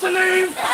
listening?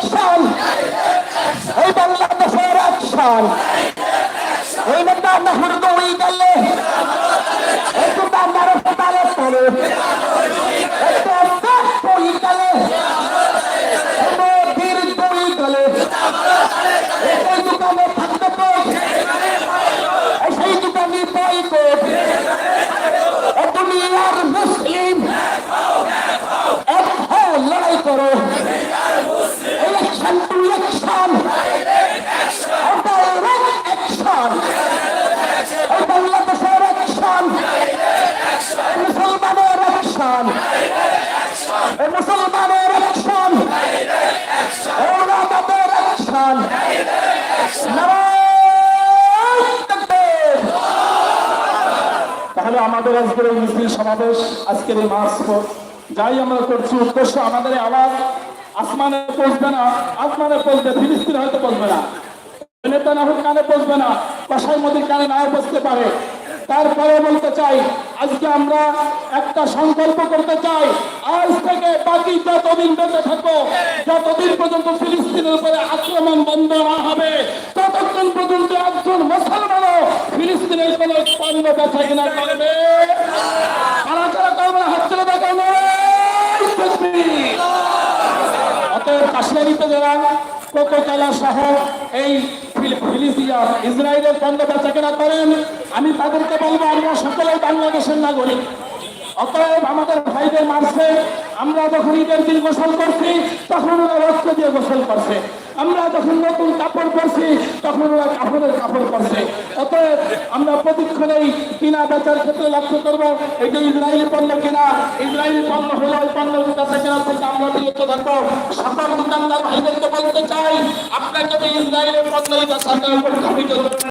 Action এই বাংলাদেশের action এই নেতা নেহরু গেলে এই নেতা নেহরু তালে তালে তাহলে আমাদের আজকের এই মিছিল সমাবেশ, আজকের এই মাস যাই আমরা করছি উদ্দেশ্য আমাদের আওয়াজ, আসমানে পৌঁছবে না, আসমানে পৌঁছবে, ফিলিস্তিন হয়তো পৌঁছবে না। না কানে পৌঁছবে না কষাই মোদীর কানে নাও বসতে পারে। তারপরে বলতে চাই, আজকে আমরা একটা সংকল্প করতে চাই বাকি যতদিন বেঁচে থাকো যতদিন পর্যন্ত ফিলিস্তিনের উপরে আক্রমণ বন্ধ না হবে, ততক্ষণ পর্যন্ত একজন মুসলমানও ফিলিস্তিনের কোন পণ্য বেচা কিনা করবে আমি তাদেরকে বলব, আমরা সকলেই বাংলাদেশের নাগরিক। অতএব আমাদের ভাইদের মারছে আমরা যখন ঈদের দিন গোসল করছি, তখন ওরা রক্ত দিয়ে গোসল করছে। আমরা যখন নতুন কাপড় পরছি, তখন ওরা কাপড়ের কাপড় পরছে। অতএব আমরা প্রতিক্ষণেই কিনা বেচার ক্ষেত্রে লক্ষ্য করব যে ইসরায়েলি পণ্য কিনা ইসরায়েলি পণ্য হলো ওই পণ্য বেচা কেনা থেকে আমরা বিরত থাকব সকল দোকানদার ভাইদেরকে বলতে চাই, আপনাকে ইসরায়েলের পণ্য বেচা কেনার উপর